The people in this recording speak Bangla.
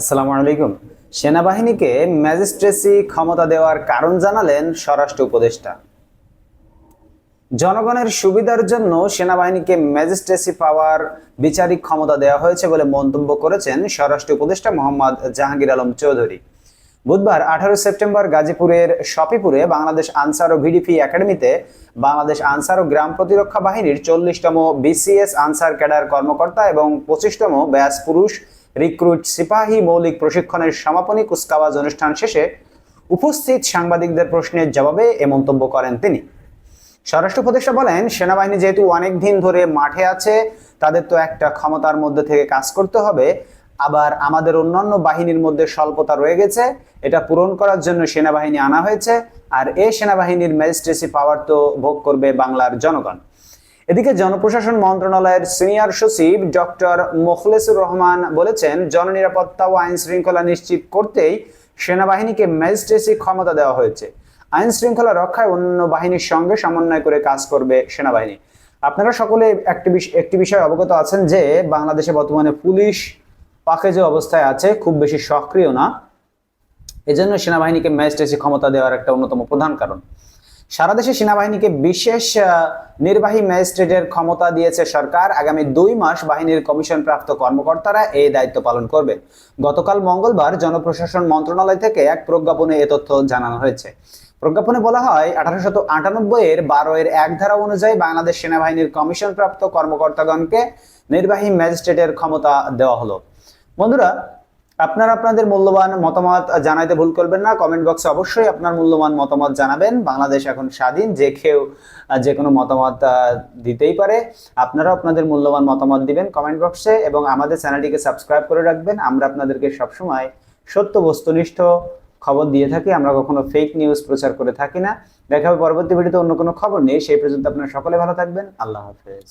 আসসালামু আলাইকুম। সেনাবাহিনীকে ম্যাজিস্ট্রেসি ক্ষমতা দেওয়ার কারণ জানালেন স্বরাষ্ট্র উপদেষ্টা। জনগণের সুবিধার জন্য সেনাবাহিনীকে ম্যাজিস্ট্রেসি পাওয়ার বিচারিক ক্ষমতা দেওয়া হয়েছে বলে মন্তব্য করেছেন স্বরাষ্ট্র উপদেষ্টা মোহাম্মদ জাহাঙ্গীর আলম চৌধুরী। বুধবার আঠারো সেপ্টেম্বর গাজীপুরের শপিপুরে বাংলাদেশ আনসার ও ভিডিপি একাডেমিতে বাংলাদেশ আনসার ও গ্রাম প্রতিরক্ষা বাহিনীর চল্লিশতম বিসিএস আনসার ক্যাডার কর্মকর্তা এবং পঁচিশতম ব্যাস পুরুষ রিক্রুট সিপাহী মৌলিক প্রশিক্ষণের সমাপনী কুচকাওয়াজ অনুষ্ঠান শেষে উপস্থিত সাংবাদিকদের প্রশ্নের জবাবে এ মন্তব্য করেন তিনি। স্বরাষ্ট্র উপদেষ্টা বলেন, সেনাবাহিনী যেহেতু অনেক দিন ধরে মাঠে আছে, তাদের তো একটা ক্ষমতার মধ্যে থেকে কাজ করতে হবে। আবার আমাদের অন্যান্য বাহিনীর মধ্যে স্বল্পতা রয়ে গেছে, এটা পূরণ করার জন্য সেনাবাহিনী আনা হয়েছে, আর এই সেনাবাহিনীর ম্যাজিস্ট্রেসি পাওয়ার তো ভোগ করবে বাংলার জনগণ। এদিকে জনপ্রশাসন মন্ত্রণালয়ের সিনিয়র সচিব ডক্টর মোখলেসুর রহমান বলেছেন, জননিরাপত্তা ও আইন শৃঙ্খলা নিশ্চিত করতেই সেনাবাহিনীকে ম্যাজিস্ট্রেসি ক্ষমতা দেওয়া হয়েছে। আইন শৃঙ্খলা রক্ষায় অন্য বাহিনীর সঙ্গে সমন্বয় করে কাজ করবে সেনাবাহিনী। আপনারা সকলে একটি একটি বিষয় অবগত আছেন যে, বাংলাদেশে বর্তমানে পুলিশ পাকেজে অবস্থায় আছে, খুব বেশি সক্রিয় না। এজন্য সেনাবাহিনীকে ম্যাজিস্ট্রেসি ক্ষমতা দেওয়ার একটা অন্যতম প্রধান কারণ। সারা দেশে সেনাবাহিনীকে বিশেষ নির্বাহী ম্যাজিস্ট্রেটের ক্ষমতা দিয়েছে সরকার। আগামী দুই মাস বাহিনীর কমিশন প্রাপ্ত কর্মকর্তারা এই দায়িত্ব পালন করবে। গতকাল মঙ্গলবার জনপ্রশাসন মন্ত্রণালয় থেকে এক প্রজ্ঞাপনে এ তথ্য জানানো হয়েছে। প্রজ্ঞাপনে বলা হয় আঠারোশত আটানব্বই এর বারো এর এক ধারা অনুযায়ী বাংলাদেশ সেনাবাহিনীর কমিশন প্রাপ্ত কর্মকর্তাগণকে নির্বাহী ম্যাজিস্ট্রেটের ক্ষমতা দেওয়া হলো। বন্ধুরা আপনারা আপনাদের মূল্যবান মতামত জানাইতে ভুল করবেন না। কমেন্ট বক্সে অবশ্যই আপনার মূল্যবান মতামত জানাবেন। বাংলাদেশ এখন স্বাধীন, যে কেউ যে কোনো মতামত দিতেই পারে। আপনারা আপনাদের মূল্যবান মতামত দিবেন কমেন্ট বক্সে এবং আমাদের চ্যানেলটিকে সাবস্ক্রাইব করে রাখবেন। আমরা আপনাদেরকে সবসময় সত্য, বস্তুনিষ্ঠ খবর দিয়ে থাকি। আমরা কখনো ফেক নিউজ প্রচার করে থাকি না। দেখা হবে পরবর্তী ভিডিওতে অন্য কোনো খবর নেই সেই পর্যন্ত আপনারা সকলে ভালো থাকবেন। আল্লাহ হাফেজ।